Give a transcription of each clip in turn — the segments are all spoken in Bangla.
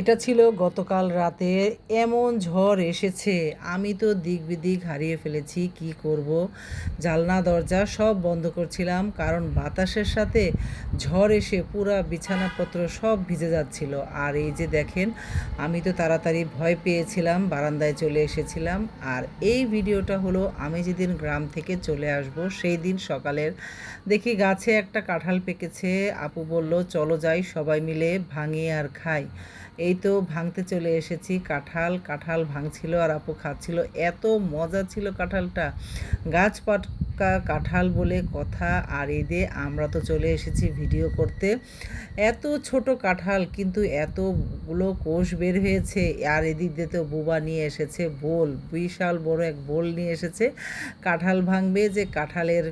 এটা ছিল গতকাল রাতে এমন ঝড় এসেছে, আমি তো দিক বিদিক হারিয়ে ফেলেছি, কি করব? জালনা দরজা সব বন্ধ করছিলাম, কারণ বাতাসের সাথে ঝড় এসে পুরা বিছানাপত্র সব ভিজে যাচ্ছিল। আর এই যে দেখেন, আমি তো তাড়াতাড়ি ভয় পেয়েছিলাম, বারান্দায় চলে এসেছিলাম। আর এই ভিডিওটা হলো, আমি যেদিন গ্রাম থেকে চলে আসব, সেই দিন সকালের দেখি গাছে একটা কাঁঠাল পেকেছে, আপু বলল, চলো যাই সবাই মিলে ভাঙিয়ে আর খাই। এই তো ভাঙতে চলে এসেছি। কাঁঠাল কাঁঠাল ভাঙছিল আর আপু খাচ্ছিল। এত মজা ছিল কাঁঠালটা। গাছ পাটকা কাঁঠাল বলে কথা আর এদে আমরা তো চলে এসেছি ভিডিও করতে। এত ছোট কাঁঠাল কিন্তু এতগুলো কোষ বের হয়েছে আর এদিক দিয়ে তো বুবা নিয়ে এসেছে বোল, বিশাল বড় এক বোল নিয়ে এসেছে। কাঁঠাল ভাঙবে যে কাঁঠালের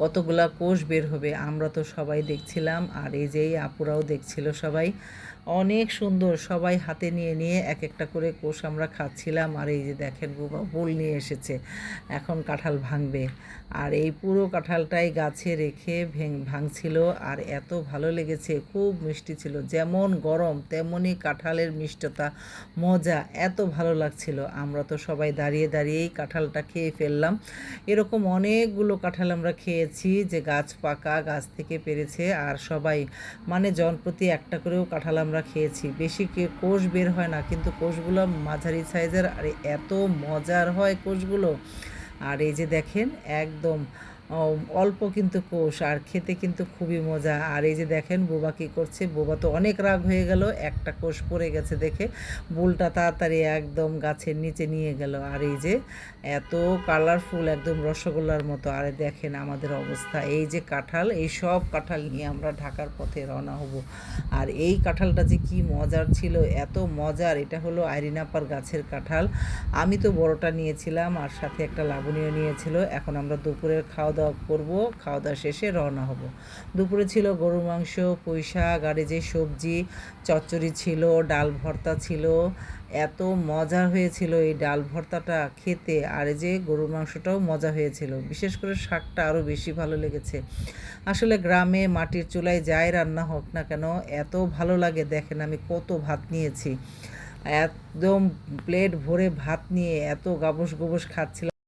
কতগুলা কোষ বের হবে আমরা তো সবাই দেখছিলাম, আর এই যেই আপুরাও দেখছিল সবাই। অনেক সুন্দর, সবাই হাতে নিয়ে নিয়ে এক একটা করে কোষ আমরা খাচ্ছিলাম, আর এই যে দেখেন বুবা বোল নিয়ে এসেছে, এখন কাঁঠাল ভাঙবে। আর এই পুরো কাঁঠালটাই গাছে রেখে ভেং ভাঙছিল, আর এত ভালো লেগেছে, খুব মিষ্টি ছিল, যেমন গরম, তেমনই কাঁঠালের মিষ্টতা, মজা, এত ভালো লাগছিল। আমরা তো সবাই দাঁড়িয়ে দাঁড়িয়েই কাঁঠালটা খেয়ে ফেললাম। এরকম অনেকগুলো কাঁঠাল আমরা খেয়েছি যে গাছ পাকা, গাছ থেকে পেরেছে আর সবাই মানে জনপ্রতি একটা করেও কাঁঠাল আমরা খেয়েছি। বেশি কোষ বের হয় না, কিন্তু কোষগুলো মাঝারি সাইজের, আর এত মজার হয় কোষগুলো। আর এই যে দেখেন, একদম অল্প কিন্তু কোষ আর খেতে কিন্তু খুবই মজা। আর এই যে দেখেন বোবা কী করছে? বোবা তো অনেক রাগ হয়ে গেল, একটা কোষ পড়ে গেছে দেখে। বুলটা তাড়াতাড়ি একদম গাছের নিচে নিয়ে গেল। আর এই যে এত কালারফুল একদম রসগোল্লার মতো। আর দেখেন আমাদের অবস্থা, এই যে কাঁঠাল, এই সব কাঁঠাল নিয়ে আমরা ঢাকার পথে রওনা হব। আর এই কাঁঠালটা যে কি মজার ছিল, এত মজার, এটা হলো আইরিনাপার গাছের কাঁঠাল। আমি তো বড়টা নিয়েছিলাম, আর সাথে একটা লাবণীয় নিয়েছিল। এখন আমরা দুপুরের খাওয়া দাওয়া করব খাওয়া দাওয়া শেষে রওনা হব। দুপুরে ছিল গরু মাংস, পুঁই শাক, আর যে সবজি, চচ্চড়ি ছিল, ডাল ভর্তা ছিল। এত মজা হয়েছিল এই ডাল ভর্তাটা খেতে, আর যে গরুর মাংসটাও মজা হয়েছিল। বিশেষ করে শাকটা আরও বেশি ভালো লেগেছে। আসলে গ্রামে মাটির চুলায় যাই রান্না হোক না কেন, এত ভালো লাগে। দেখেন আমি কত ভাত নিয়েছি। একদম প্লেট ভরে ভাত নিয়ে এত গাবস গোবস খাচ্ছিলাম।